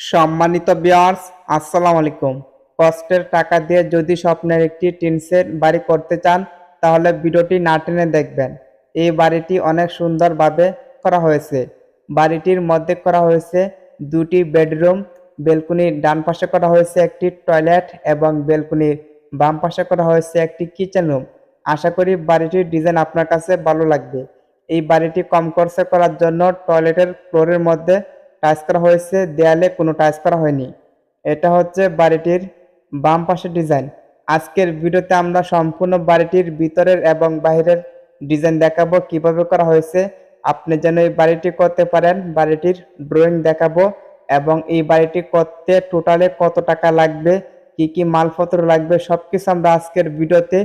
সম্মানিত বিয়ার্স আসসালামু আলাইকুম। কষ্টের টাকা দিয়ে যদি স্বপ্নের একটি টিনসের বাড়ি করতে চান, তাহলে ভিডিওটি না টেনে দেখবেন। এই বাড়িটি অনেক সুন্দরভাবে করা হয়েছে। বাড়িটির মধ্যে করা হয়েছে দুটি বেডরুম বেলকুনির ডান পাশে করা হয়েছে একটি টয়লেট এবং বেলকুনির বাম পাশে করা হয়েছে একটি কিচেন রুম আশা করি বাড়িটির ডিজাইন আপনার কাছে ভালো লাগবে। এই বাড়িটি কম খরচে করার জন্য টয়লেটের ফ্লোরের মধ্যে টাইলস করা হয়েছে, দেয়ালে কোনো টাইলস করা হয়নি। এটা হচ্ছে বাড়িটির বাম পাশের ডিজাইন। আজকের ভিডিওতে আমরা সম্পূর্ণ বাড়িটির ভিতরের এবং বাইরের ডিজাইন দেখাবো, কীভাবে করা হয়েছে। আপনি যেন এই বাড়িটি করতে পারেন, বাড়িটির ড্রয়িং দেখাবো এবং এই বাড়িটি করতে টোটালে কত টাকা লাগবে, কি কি মালপত্র লাগবে সব কিছু আমরা আজকের ভিডিওতে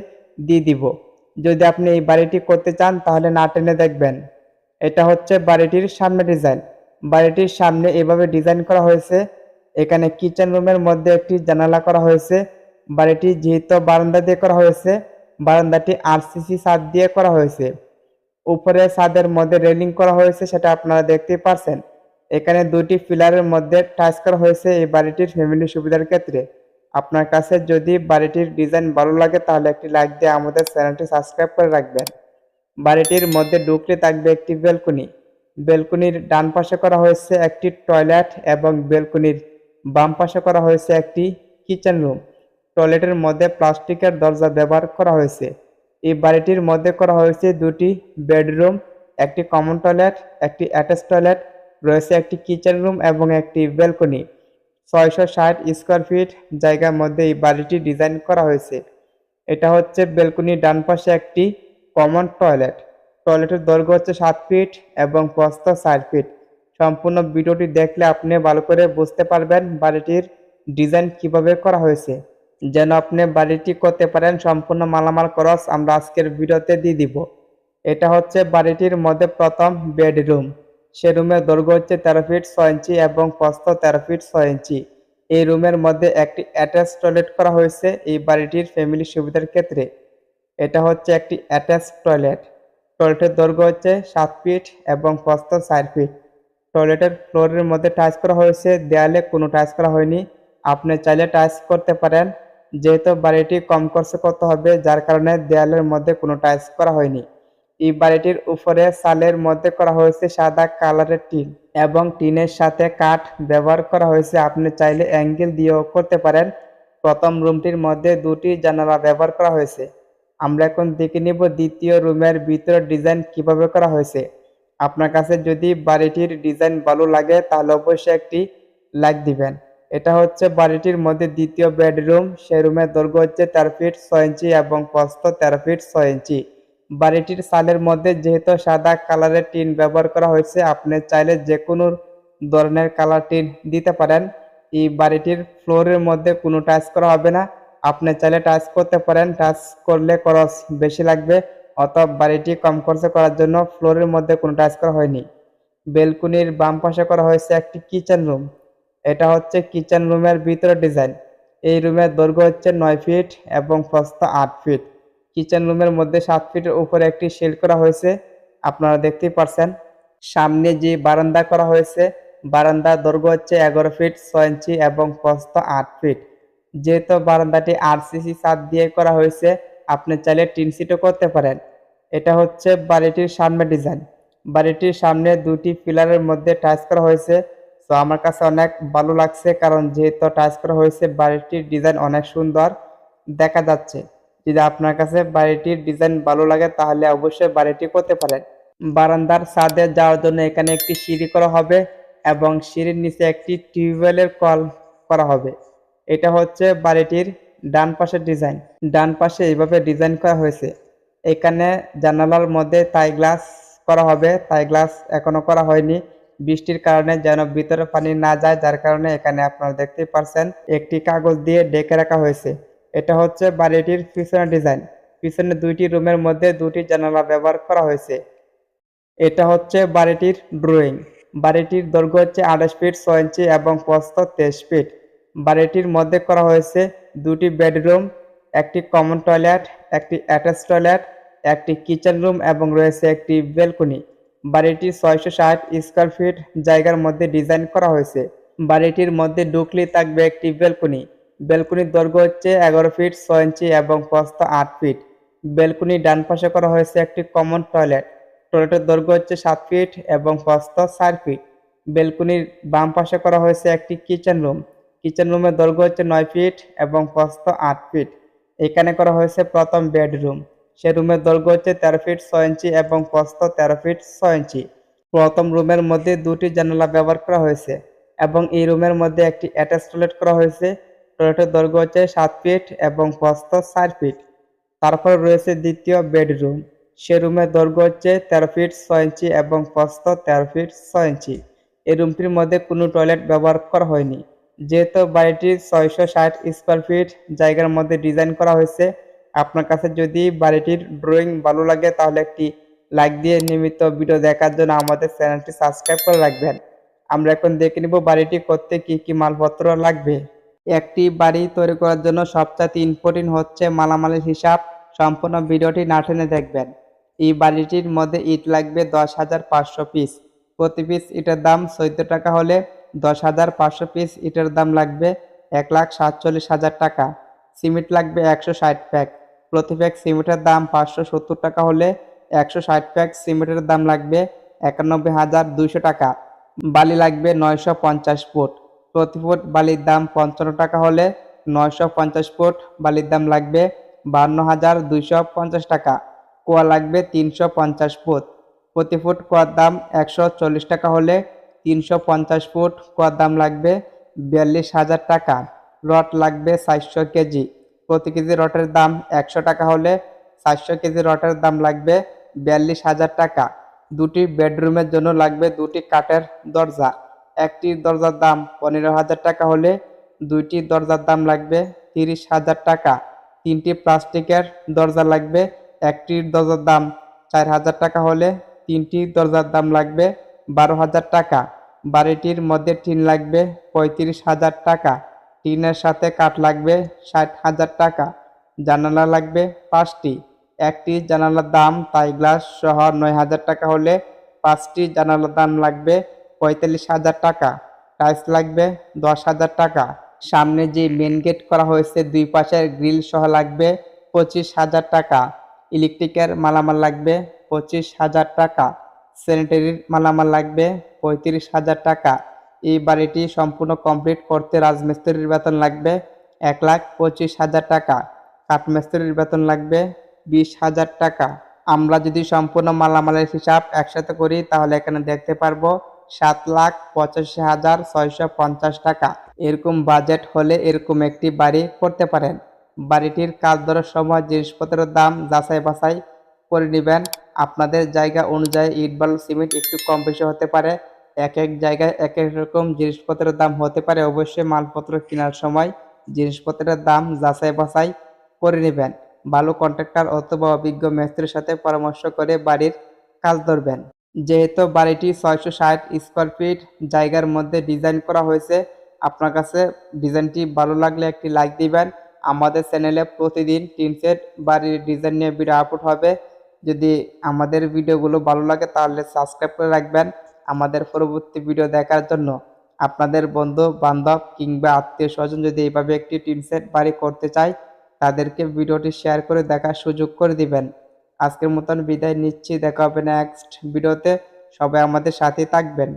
দিয়ে দিব। যদি আপনি এই বাড়িটি করতে চান, তাহলে না টেনে দেখবেন। এটা হচ্ছে বাড়িটির সামনে ডিজাইন। বাড়িটির সামনে এভাবে ডিজাইন করা হয়েছে। এখানে কিচেন রুমের মধ্যে একটি জানালা করা হয়েছে। বাড়িটি যেহেতু বারান্দা দিয়ে করা হয়েছে, বারান্দাটি আরসিসি ছাদ দিয়ে করা হয়েছে। উপরে ছাদের মধ্যে রেলিং করা হয়েছে সেটা আপনারা দেখতেই পারছেন। এখানে দুটি পিলারের মধ্যে টাচ করা হয়েছে এই বাড়িটির ফ্যামিলি সুবিধার ক্ষেত্রে। আপনার কাছে যদি বাড়িটির ডিজাইন ভালো লাগে তাহলে একটি লাইক দিয়ে আমাদের চ্যানেলটি সাবস্ক্রাইব করে রাখবেন। বাড়িটির মধ্যে ঢুকলে থাকবে একটি বেলকনি বেলকনির ডান পাশে করা হয়েছে একটি টয়লেট এবং বেলকনির বাম পাশে করা হয়েছে একটি কিচেন রুম। টয়লেটের মধ্যে প্লাস্টিকের দরজা ব্যবহার করা হয়েছে। এই বাড়িটির মধ্যে করা হয়েছে দুটি বেডরুম, একটি কমন টয়লেট, একটি অ্যাটাচ টয়লেট, রয়েছে একটি কিচেন রুম এবং একটি বেলকনি। ছয়শো ষাট স্কোয়ার ফিট জায়গার মধ্যে এই বাড়িটি ডিজাইন করা হয়েছে। এটা হচ্ছে বেলকনির ডান পাশে একটি কমন টয়লেট। টয়লেটের দৈর্ঘ্য হচ্ছে সাত ফিট এবং প্রস্থ চার ফিট। সম্পূর্ণ ভিডিওটি দেখলে আপনি ভালো করে বুঝতে পারবেন বাড়িটির ডিজাইন কীভাবে করা হয়েছে। যেন আপনি বাড়িটি করতে পারেন, সম্পূর্ণ মালামাল খরচ আমরা আজকের ভিডিওতে দিয়ে দিব। এটা হচ্ছে বাড়িটির মধ্যে প্রথম বেডরুম। সে রুমের দৈর্ঘ্য হচ্ছে তেরো ফিট ছয় ইঞ্চি এবং প্রস্থ তেরো ফিট ছয় ইঞ্চি। এই রুমের মধ্যে একটি অ্যাটাচ টয়লেট করা হয়েছে এই বাড়িটির ফ্যামিলি সুবিধার ক্ষেত্রে। এটা হচ্ছে একটি অ্যাটাচ টয়লেট। টয়লেটের দৈর্ঘ্য হচ্ছে সাত ফিট এবং প্রস্থ চার ফিট। টয়লেটের ফ্লোরের মধ্যে টাচ করা হয়েছে, দেয়ালে কোনো টাচ করা হয়নি। আপনি চাইলে টাচ করতে পারেন, যেহেতু বাড়িটি কম খরচে করতে হবে, যার কারণে দেয়ালের মধ্যে কোনো টাচ করা হয়নি। এই বাড়িটির উপরে সালের মধ্যে করা হয়েছে সাদা কালারের টিন এবং টিনের সাথে কাঠ ব্যবহার করা হয়েছে। আপনি চাইলে অ্যাঙ্গেল দিয়েও করতে পারেন। প্রথম রুমটির মধ্যে দুটি জানালা ব্যবহার করা হয়েছে। আমরা এখন দেখে নিব দ্বিতীয় রুমের ভিতরে ডিজাইন কীভাবে করা হয়েছে। আপনার কাছে যদি বাড়িটির ডিজাইন ভালো লাগে, তাহলে অবশ্যই একটি লাইক দিবেন। এটা হচ্ছে বাড়িটির মধ্যে দ্বিতীয় বেডরুম। সেই রুমের দৈর্ঘ্য হচ্ছে তেরো ফিট ছয় ইঞ্চি এবং প্রস্থ তেরো ফিট ছয় ইঞ্চি। বাড়িটির সালের মধ্যে যেহেতু সাদা কালারের টিন ব্যবহার করা হয়েছে, আপনি চাইলে যে কোনো ধরনের কালার টিন দিতে পারেন। এই বাড়িটির ফ্লোরের মধ্যে কোনো টাচ করা হবে না। আপনি চাইলে টাচ করতে পারেন। টাচ করলে খরচ বেশি লাগবে, অতএব বাড়িটি কম খরচে করার জন্য ফ্লোরের মধ্যে কোনো টাচ করা হয়নি। বেলকুনির বাম পাশে করা হয়েছে একটি কিচেন রুম এটা হচ্ছে কিচেন রুমের ভিতরে ডিজাইন এই রুমের দৈর্ঘ্য হচ্ছে নয় ফিট এবং প্রস্থ আট ফিট কিচেন রুমের মধ্যে সাত ফিটের উপরে একটি শেল করা হয়েছে। আপনারা দেখতেই পারছেন। সামনে যে বারান্দা করা হয়েছে, বারান্দার দৈর্ঘ্য হচ্ছে এগারো ফিট ছয় ইঞ্চি এবং প্রস্থ আট ফিট যেহেতু বারান্দাটি আরসিসি ছাদ দিয়ে করা হয়েছে, আপনি চাইলে টিন সিটও করতে পারেন। এটা হচ্ছে বাড়িটির সামনে ডিজাইন। বাড়িটির সামনে দুটি পিলারের মধ্যে টাচ করা হয়েছে। তো আমার কাছে অনেক ভালো লাগছে কারণ যেহেতু টাচ করা হয়েছে, বাড়িটির ডিজাইন অনেক সুন্দর দেখা যাচ্ছে। যদি আপনার কাছে বাড়িটির ডিজাইন ভালো লাগে, তাহলে অবশ্যই বাড়িটি করতে পারেন। বারান্দার ছাদে যাওয়ার জন্য এখানে একটি সিঁড়ি করা হবে এবং সিঁড়ির নিচে একটি টিউবওয়েলের কল করা হবে। এটা হচ্ছে বাড়িটির ডান পাশের ডিজাইন। ডান পাশে এইভাবে ডিজাইন করা হয়েছে। এখানে জানালার মধ্যে তাই গ্লাস করা হবে। তাই গ্লাস এখনও করা হয়নি। বৃষ্টির কারণে যেন ভিতরে পানি না যায়, যার কারণে এখানে আপনারা দেখতে পারছেন একটি কাগজ দিয়ে ডেকে রাখা হয়েছে। এটা হচ্ছে বাড়িটির পিছনের ডিজাইন। পিছনে দুইটি রুমের মধ্যে দুটি জানালা ব্যবহার করা হয়েছে। এটা হচ্ছে বাড়িটির ড্রয়িং বাড়িটির দৈর্ঘ্য হচ্ছে আঠাশ ফিট, ছয় ইঞ্চি এবং প্রস্থ তেইশ ফিট। বাড়িটির মধ্যে করা হয়েছে দুটি বেডরুম, একটি কমন টয়লেট, একটি অ্যাটাচ টয়লেট, একটি কিচেন রুম এবং রয়েছে একটি বেলকনি বাড়িটি ছয়শো ষাট স্কোয়ার ফিট জায়গার মধ্যে ডিজাইন করা হয়েছে। বাড়িটির মধ্যে ঢুকলে থাকবে একটি বেলকনি বেলকনির দৈর্ঘ্য হচ্ছে এগারো ফিট, ছয় ইঞ্চি এবং প্রস্থ আট ফিট। বেলকনির ডান পাশে করা হয়েছে একটি কমন টয়লেট। টয়লেটের দৈর্ঘ্য হচ্ছে সাত ফিট এবং প্রস্থ চার ফিট। বেলকনির বাম পাশে করা হয়েছে একটি কিচেন রুম। কিচেন রুমের দৈর্ঘ্য হচ্ছে নয় ফিট এবং প্রস্থ আট ফিট। এখানে করা হয়েছে প্রথম বেডরুম। সে রুমের দৈর্ঘ্য হচ্ছে তেরো ফিট ছয় ইঞ্চি এবং প্রস্থ তেরো ফিট ছয় ইঞ্চি। প্রথম রুমের মধ্যে দুটি জানালা ব্যবহার করা হয়েছে এবং এই রুমের মধ্যে একটি অ্যাটাচ টয়লেট করা হয়েছে। টয়লেটের দৈর্ঘ্য হচ্ছে সাত ফিট এবং প্রস্থ চার ফিট। তারপরে রয়েছে দ্বিতীয় বেডরুম। সে রুমের দৈর্ঘ্য হচ্ছে তেরো ফিট ছয় ইঞ্চি এবং প্রস্থ তেরো ফিট ছয় ইঞ্চি। এই রুমটির মধ্যে কোনো টয়লেট ব্যবহার করা হয়নি। যেহেতু বাড়িটি ছয়শো ষাট স্কোয়ার ফিট জায়গার মধ্যে ডিজাইন করা হয়েছে, আপনার কাছে যদি বাড়িটির ড্রয়িং ভালো লাগে তাহলে একটি লাইক দিয়ে নিয়মিত ভিডিও দেখার জন্য আমাদের চ্যানেলটি সাবস্ক্রাইব করে রাখবেন। আমরা এখন দেখে নিব বাড়িটি করতে কি কি মালপত্র লাগবে। একটি বাড়ি তৈরি করার জন্য সবচেয়ে ইম্পর্টেন্ট হচ্ছে মালামালের হিসাব। সম্পূর্ণ ভিডিওটি না টেনে দেখবেন। এই বাড়িটির মধ্যে ইট লাগবে দশ হাজার পাঁচশো পিস। প্রতি পিস ইটের দাম চোদ্দ টাকা হলে দশ হাজার পাঁচশো পিস ইটের দাম লাগবে এক লাখ সাতচল্লিশ হাজার টাকা। সিমেন্ট লাগবে একশো ষাট প্যাক। প্রতি প্যাক সিমেন্টের দাম পাঁচশো সত্তর টাকা হলে একশো ষাট প্যাক সিমেন্টের দাম লাগবে একানব্বই হাজার দুইশো টাকা। বালি লাগবে নয়শো পঞ্চাশ ফুট। প্রতি ফুট বালির দাম পঞ্চান্ন টাকা হলে নয়শো পঞ্চাশ ফুট বালির দাম লাগবে বান্ন হাজার দুইশো পঞ্চাশ টাকা। কোয়া লাগবে তিনশো পঞ্চাশ ফুট। প্রতি ফুট কোয়ার দাম একশো চল্লিশ টাকা হলে তিনশো পঞ্চাশ ফুট দাম লাগবে বিয়াল্লিশ হাজার টাকা। রড লাগবে চারশো কেজি। প্রতি কেজি রটের দাম একশো টাকা হলে চারশো কেজি রটের দাম লাগবে বিয়াল্লিশ হাজার টাকা। দুটি বেডরুমের জন্য লাগবে দুটি কাঠের দরজা। একটি দরজার দাম পনেরো হাজার টাকা হলে দুইটি দরজার দাম লাগবে তিরিশ হাজার টাকা। তিনটি প্লাস্টিকের দরজা লাগবে একটির দরজার দাম চার হাজার টাকা হলে তিনটি দরজার দাম লাগবে বারো হাজার টাকা। বাড়িটির মধ্যে টিন লাগবে পঁয়ত্রিশ হাজার টাকা। টিনের সাথে কাঠ লাগবে ষাট হাজার টাকা। জানালা লাগবে পাঁচটি। একটি জানালার দাম তাই গ্লাস সহ নয় হাজার টাকা হলে পাঁচটি জানালার দাম লাগবে পঁয়তাল্লিশ হাজার টাকা। টাইলস লাগবে দশ হাজার টাকা। সামনে যে মেন গেট করা হয়েছে দুই পাশের গ্রিল সহ লাগবে পঁচিশ হাজার টাকা। ইলেকট্রিকের মালামাল লাগবে পঁচিশ হাজার টাকা। স্যানিটারির মালামাল লাগবে, পঁয়ত্রিশ হাজার টাকা। এই বাড়িটি সম্পূর্ণ কমপ্লিট করতে রাজমিস্ত্রির বেতন লাগবে এক লাখ পঁচিশ হাজার টাকা। কাঠমিস্ত্রির বেতন লাগবে বিশ হাজার টাকা। আমরা যদি সম্পূর্ণ মালামালের হিসাব একসাথে করি, তাহলে এখানে দেখতে পারব সাত লাখ পঁচাশি হাজার ছয়শো পঞ্চাশ টাকা। এরকম বাজেট হলে এরকম একটি বাড়ি করতে পারেন। বাড়িটির কাজ ধরার সময় জিনিসপত্রের দাম যাচাই বাছাই করে নেবেন। আপনাদের জায়গা অনুযায়ী ইট বালু, সিমেন্ট একটু কম বেশি হতে পারে। এক এক জায়গায় এক এক রকম জিনিসপত্রের দাম হতে পারে। অবশ্যই মালপত্র কেনার সময় জিনিসপত্রের দাম যাচাই বাছাই করে নেবেন। ভালো কন্ট্রাক্টর অথবা অভিজ্ঞ মিস্ত্রির সাথে পরামর্শ করে বাড়ির কাজ ধরবেন। যেহেতু বাড়িটি ছয়শো ষাট স্কোয়ার ফিট, জায়গার মধ্যে ডিজাইন করা হয়েছে, আপনার কাছে ডিজাইনটি ভালো লাগলে একটি লাইক দিবেন। আমাদের চ্যানেলে প্রতিদিন তিন সেট বাড়ির ডিজাইন নিয়ে ভিডিও আপলোড হবে। যদি আমাদের ভিডিওগুলো ভালো লাগে তাহলে সাবস্ক্রাইব করে রাখবেন। আমাদের পরবর্তী ভিডিও দেখার জন্য আপনাদের বন্ধু, বান্ধব কিংবা আত্মীয় স্বজন যদি এইভাবে একটি টিন সেট বাড়ি করতে চায়, তাদেরকে ভিডিওটি শেয়ার করে দেখার সুযোগ করে দিবেন। আজকের মতন বিদায় নিচ্ছি। দেখা হবে নেক্সট ভিডিওতে সবাই আমাদের সাথে থাকবেন।